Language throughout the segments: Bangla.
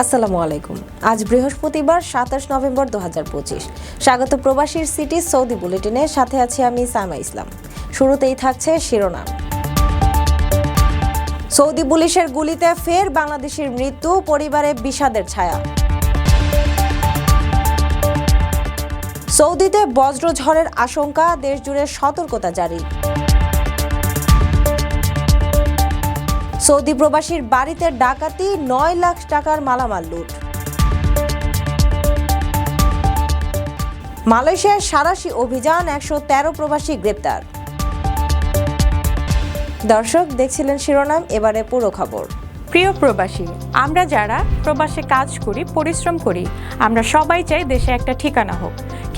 আসসালামু আলাইকুম। আজ বৃহস্পতিবার, সাতাশ নভেম্বর দু স্বাগত প্রবাসীর সিটি সৌদি বুলেটিনের সাথে আছি আমি সাইমা ইসলাম। শুরুতেই থাকছে শিরোনাম। সৌদি পুলিশের গুলিতে ফের বাংলাদেশের মৃত্যু, পরিবারে বিষাদের ছায়া। সৌদিতে বজ্রঝড়ের আশঙ্কা, দেশজুড়ে সতর্কতা জারি। সৌদি প্রবাসীর বাড়িতে ডাকাতি, নয় লাখ টাকার মালামাল লুট। মালয়েশিয়ার সারাশি অভিযান, একশো তেরো প্রবাসী গ্রেপ্তার। দর্শক, দেখছিলেন শিরোনাম, এবারে পুরো খবর। প্রিয় প্রবাসী, আমরা যারা প্রবাসে কাজ করি, পরিশ্রম করি, আমরা সবাই চাই দেশে একটা ঠিকানা হোক।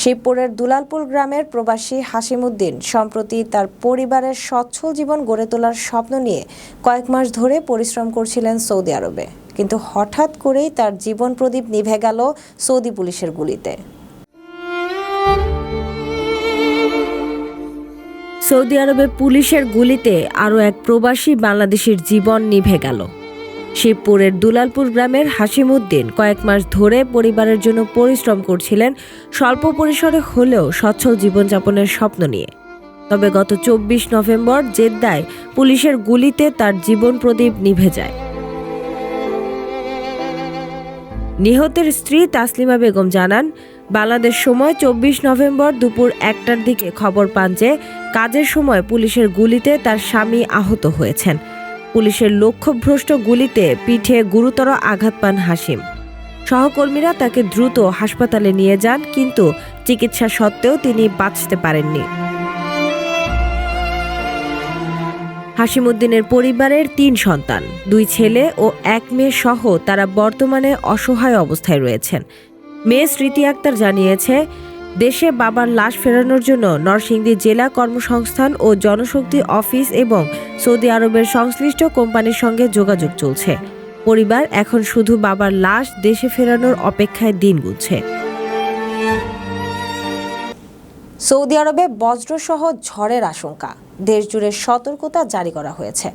শিবপুরের দুলালপুর গ্রামের প্রবাসী হাসিমুদ্দিন, সম্প্রতি তার পরিবারের সচ্ছল জীবন গড়ে তোলার স্বপ্ন নিয়ে কয়েক মাস ধরে পরিশ্রম করছিলেন সৌদি আরবে। কিন্তু হঠাৎ করেই তার জীবন প্রদীপ নিভে গেল সৌদি পুলিশের গুলিতে। সৌদি আরবে পুলিশের গুলিতে আরও এক প্রবাসী বাংলাদেশের জীবন নিভে গেল। শিবপুরের দুলালপুর গ্রামের হাসিমুদ্দিন কয়েক মাস ধরে পরিবারের জন্য পরিশ্রম করছিলেন স্বল্প পরিসরে হলেও সচ্ছল জীবনযাপনের স্বপ্ন নিয়ে। তবে গত চব্বিশ নভেম্বর জেদ্দায় পুলিশের গুলিতে তার জীবন প্রদীপ নিভে যায়। নিহতের স্ত্রী তাসলিমা বেগম জানান, বাংলাদেশ সময় চব্বিশ নভেম্বর দুপুর একটার দিকে খবর পান যে, কাজের সময় পুলিশের গুলিতে তার স্বামী আহত হয়েছেন। পুলিশের লক্ষ্যভ্রষ্ট গুলিতে পিঠে গুরুতর আঘাত পান হাসিম সহকর্মীরা তাকে দ্রুত হাসপাতালে নিয়ে যান, কিন্তু চিকিৎসা সত্ত্বেও তিনি বাঁচতে পারেননি। হাসিমুদ্দিনের পরিবারের তিন সন্তান, দুই ছেলে ও এক মেয়ে সহ তারা বর্তমানে অসহায় অবস্থায় রয়েছেন। মেয়ে স্মৃতি আক্তার জানিয়েছে, দেশে বাবার লাশ ফেরানোর জন্য নরসিংদী জেলা কর্মসংস্থান ও জনশক্তি অফিস এবং সৌদি আরবের সংশ্লিষ্ট কোম্পানির সঙ্গে যোগাযোগ চলছে। পরিবার এখন শুধু বাবার লাশ দেশে ফেরানোর অপেক্ষায় দিন গুনছে। সৌদি আরবে বজ্রসহ ঝড়ের আশঙ্কা। দেশজুড়ে সতর্কতা জারি করা হয়েছে।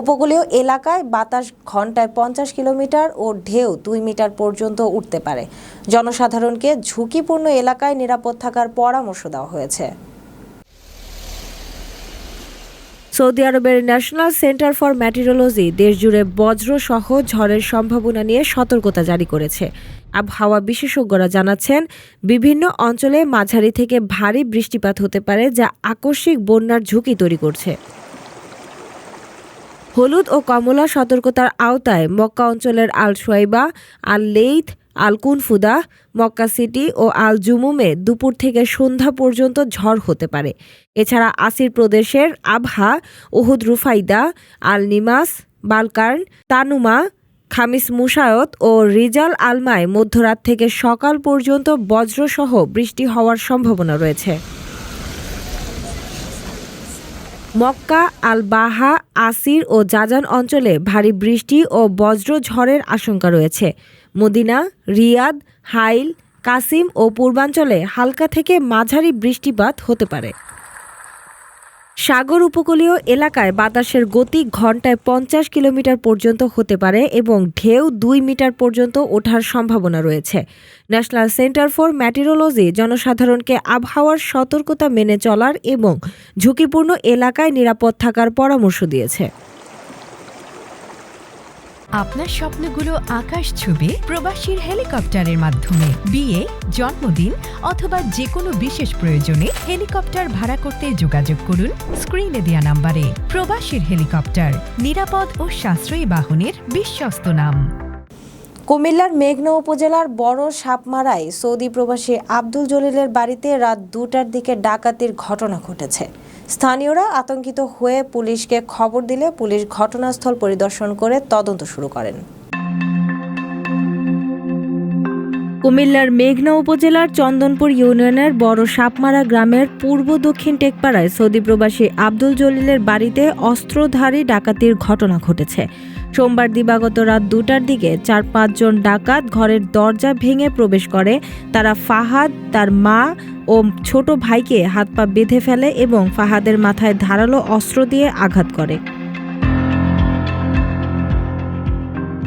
উপকূলীয় এলাকায় বাতাস ঘন্টায় পঞ্চাশ কিলোমিটার ও ঢেউ দুই মিটার পর্যন্ত উঠতে পারে। জনসাধারণকে ঝুঁকিপূর্ণ এলাকায় নিরাপদ থাকার পরামর্শ দেওয়া হয়েছে। সৌদি আরবের ন্যাশনাল সেন্টার ফর ম্যাটেরোলজি দেশজুড়ে বজ্র সহ ঝড়ের সম্ভাবনা নিয়ে সতর্কতা জারি করেছে। আবহাওয়া বিশেষজ্ঞরা জানাচ্ছেন, বিভিন্ন অঞ্চলে মাঝারি থেকে ভারী বৃষ্টিপাত হতে পারে যা আকস্মিক বন্যার ঝুঁকি তৈরি করছে। হলুদ ও কমলা সতর্কতার আওতায় মক্কা অঞ্চলের Al Shuaiba Al Lith Al Qunfudah Mecca city ও আল জুমুমে দুপুর থেকে সন্ধ্যা পর্যন্ত ঝড় হতে পারে। এছাড়া আসির প্রদেশের আবহা, উহুদ রুফাইদা আল নিমাস বালকার্ন, তানুমা, খামিস মুসায়ত ও রিজাল আলমায় মধ্যরাত থেকে সকাল পর্যন্ত বজ্রসহ বৃষ্টি হওয়ার সম্ভাবনা রয়েছে। মক্কা আল বাহা আসির ও জাজান অঞ্চলে ভারী বৃষ্টি ও বজ্র ঝড়ের আশঙ্কা রয়েছে। মদিনা, রিয়াদ, হাইল, কাসিম ও পূর্বাঞ্চলে হালকা থেকে মাঝারি বৃষ্টিপাত হতে পারে। সাগর উপকূলীয় এলাকায় বাতাসের গতি ঘন্টায় পঞ্চাশ কিলোমিটার পর্যন্ত হতে পারে এবং ঢেউ দুই মিটার পর্যন্ত ওঠার সম্ভাবনা রয়েছে। ন্যাশনাল সেন্টার ফর ম্যাটেরোলজি জনসাধারণকে আবহাওয়ার সতর্কতা মেনে চলার এবং ঝুঁকিপূর্ণ এলাকায় নিরাপদ থাকার পরামর্শ দিয়েছে। আপনার স্বপ্নগুলো আকাশ ছুবে প্রবাসীর হেলিকপ্টারের মাধ্যমে। বিয়ে, জন্মদিন অথবা যে কোনো বিশেষ প্রয়োজনে হেলিকপ্টার ভাড়া করতে যোগাযোগ করুন স্ক্রিনে দেওয়া নাম্বারে। প্রবাসীর হেলিকপ্টার, নিরাপদ ও সাশ্রয়ী বাহনের বিশ্বস্ত নাম। কুমিল্লার মেঘনা উপজেলার বড় সাপমারায় সৌদি প্রবাসী আব্দুল জলিলের বাড়িতে রাত দুটার দিকে ডাকাতির ঘটনা ঘটেছে। স্থানীয়রা আতঙ্কিত হয়ে পুলিশকে খবর দিলে পুলিশ ঘটনাস্থল পরিদর্শন করে তদন্ত শুরু করেন। কুমিল্লার মেঘনা উপজেলার চন্দনপুর ইউনিয়নের বড় সাপমারা গ্রামের পূর্ব দক্ষিণ টেকপাড়ায় সৌদি প্রবাসী আব্দুল জলিলের বাড়িতে অস্ত্রধারী ডাকাতির ঘটনা ঘটেছে। সোমবার দিবাগত রাত দুটার দিকে চার পাঁচজন ডাকাত ঘরের দরজা ভেঙে প্রবেশ করে। তারা ফাহাদ, তার মা ও ছোট ভাইকে হাত পা বেঁধে ফেলে এবং ফাহাদের মাথায় ধারালো অস্ত্র দিয়ে আঘাত করে।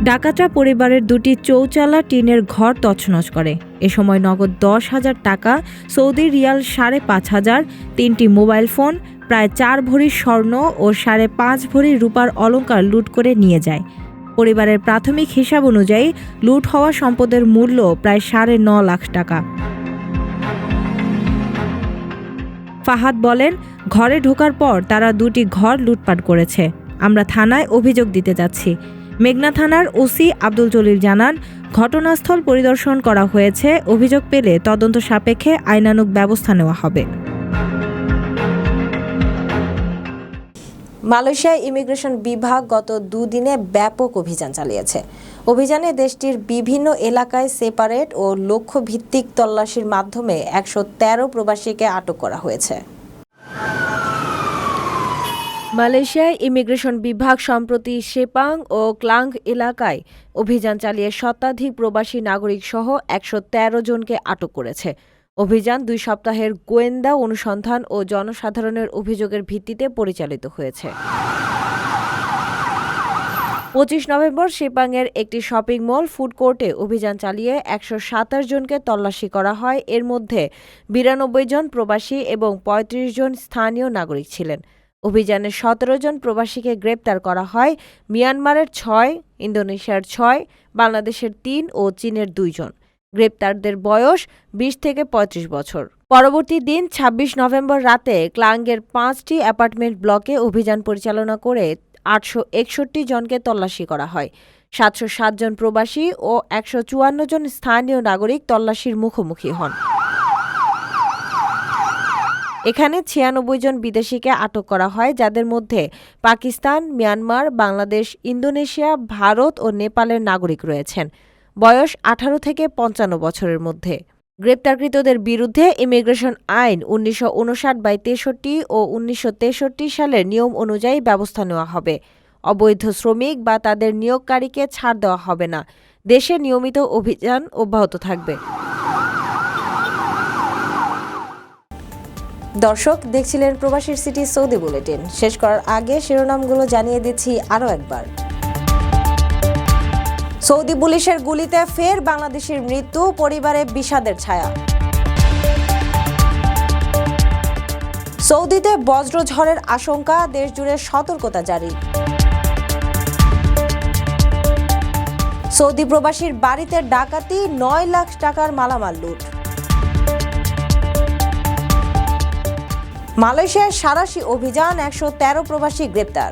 ডাকাতরা পরিবারের দুটি চৌচালা টিনের ঘর তছনছ করে। এ সময় নগদ দশ হাজার টাকা, সৌদি রিয়াল সাড়ে পাঁচ হাজার, তিনটি মোবাইল ফোন প্রায় চার ভরি স্বর্ণ ও সাড়ে পাঁচ ভরি রূপার অলংকার লুট করে নিয়ে যায়। পরিবারের প্রাথমিক হিসাব অনুযায়ী লুট হওয়া সম্পদের মূল্য প্রায় সাড়ে ন লাখ টাকা। ফাহাদ বলেন, ঘরে ঢোকার পর তারা দুটি ঘর লুটপাট করেছে। আমরা থানায় অভিযোগ দিতে যাচ্ছি। মেঘনা থানার ওসি আব্দুল জলিল জানান, ঘটনাস্থল পরিদর্শন করা হয়েছে। অভিযোগ পেলে তদন্ত সাপেক্ষে আইনানুগ ব্যবস্থা নেওয়া হবে। মালয়েশিয়ায় ইমিগ্রেশন বিভাগ গত দুদিনে ব্যাপক অভিযান চালিয়েছে। অভিযানে দেশটির বিভিন্ন এলাকায় সেপারেট ও লক্ষ্যভিত্তিক তল্লাশির মাধ্যমে একশো তেরো প্রবাসীকে আটক করা হয়েছে। মালয়েশিয়ায় ইমিগ্রেশন বিভাগ সম্প্রতি সেপাং ও ক্লাং এলাকায় অভিযান চালিয়ে শতাধিক প্রবাসী নাগরিক সহ একশো তেরো জনকে আটক করেছে। অভিযান দুই সপ্তাহের গোয়েন্দা অনুসন্ধান ও জনসাধারণের অভিযোগের ভিত্তিতে পরিচালিত হয়েছে। পঁচিশ নভেম্বর শিপাংয়ের একটি শপিং মল ফুড কোর্টে অভিযান চালিয়ে একশো সাতাশ জনকে তল্লাশি করা হয়। এর মধ্যে বিরানব্বই জন প্রবাসী এবং ৩৫ জন স্থানীয় নাগরিক ছিলেন। অভিযানে সতেরো জন প্রবাসীকে গ্রেপ্তার করা হয়। মিয়ানমারের ছয়, ইন্দোনেশিয়ার ছয়, বাংলাদেশের তিন ও চীনের দুইজন গ্রেপ্তারদের বয়স বিশ থেকে ৩৫ বছর। পরবর্তী দিন ২৬ নভেম্বর রাতে ক্লাঙ্গের পাঁচটি অ্যাপার্টমেন্ট ব্লকে অভিযান পরিচালনা করে আটশো একষট্টি জনকে তল্লাশি করা হয়। সাতশো সাত জন প্রবাসী ও একশো চুয়ান্ন জন স্থানীয় নাগরিক তল্লাশির মুখোমুখি হন। এখানে ছিয়ানব্বই জন বিদেশিকে আটক করা হয়, যাদের মধ্যে পাকিস্তান, মিয়ানমার, বাংলাদেশ, ইন্দোনেশিয়া, ভারত ও নেপালের নাগরিক রয়েছেন। বয়স আঠারো থেকে পঞ্চান্ন বছরের মধ্যে। গ্রেপ্তারকৃতদের বিরুদ্ধে ইমিগ্রেশন আইন উনিশশো উনষাট বাই তেষট্টি ও উনিশশো তেষট্টি সালের নিয়ম অনুযায়ী ব্যবস্থা নেওয়া হবে। অবৈধ শ্রমিক বা তাদের নিয়োগকারীকে ছাড় দেওয়া হবে না। দেশে নিয়মিত অভিযান অব্যাহত থাকবে। দর্শক, দেখছিলেন প্রবাসীর সিটি সৌদি বুলেটিন। শেষ করার আগে শিরোনামগুলো জানিয়ে দিচ্ছি আরও একবার। সৌদি পুলিশের গুলিতে ফের বাংলাদেশের মৃত্যু, পরিবারে বিষাদের ছায়া। সৌদিতে বজ্রঝড়ের আশঙ্কা, দেশজুড়ে সতর্কতা জারি। সৌদি প্রবাসীর বাড়িতে ডাকাতি, নয় লাখ টাকার মালামাল লুট। মালয়েশিয়ায় সারাশি অভিযান, একশো তেরো প্রবাসী গ্রেপ্তার।